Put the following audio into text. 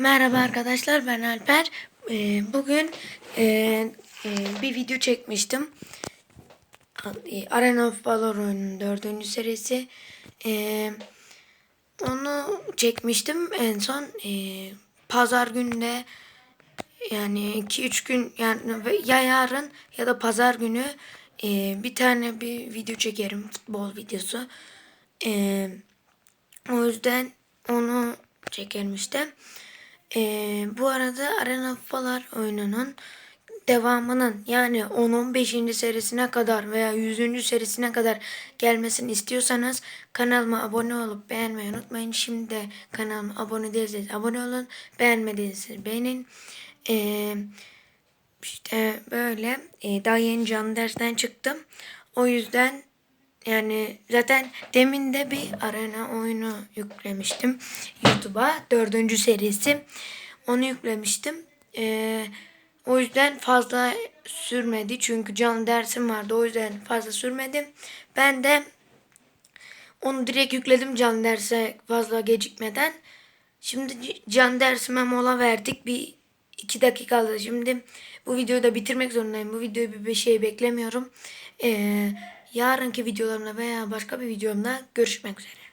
Merhaba arkadaşlar ben Alper. Ee, bugün e, e, bir video çekmiştim. E, Arena of Valor oyunun dördüncü serisi. Onu çekmiştim en son e, pazar günde yani 2-3 gün yani ya yarın ya da pazar günü bir tane bir video çekerim futbol videosu. O yüzden onu çekerim işte. Ee, bu arada Arena Falar oyununun devamının yani 10-15. serisine kadar veya 100. serisine kadar gelmesini istiyorsanız kanalıma abone olup beğenmeyi unutmayın. Şimdi de kanalıma abone değilseniz abone olun. Beğenmediyseniz beğenin. Ee, işte böyle e, daha yeni canlı dersten çıktım. O yüzden yani zaten demin de bir arena oyunu yüklemiştim YouTube'a. Dördüncü serisi. Onu yüklemiştim. Ee, o yüzden fazla sürmedi. Çünkü canlı dersim vardı. O yüzden fazla sürmedi. Ben de onu direkt yükledim canlı derse fazla gecikmeden. Şimdi c- canlı dersime mola verdik. Bir iki dakika kaldı. Şimdi bu videoyu da bitirmek zorundayım. Bu videoyu bir, şey beklemiyorum. Ee, yarınki videolarımda veya başka bir videomda görüşmek üzere.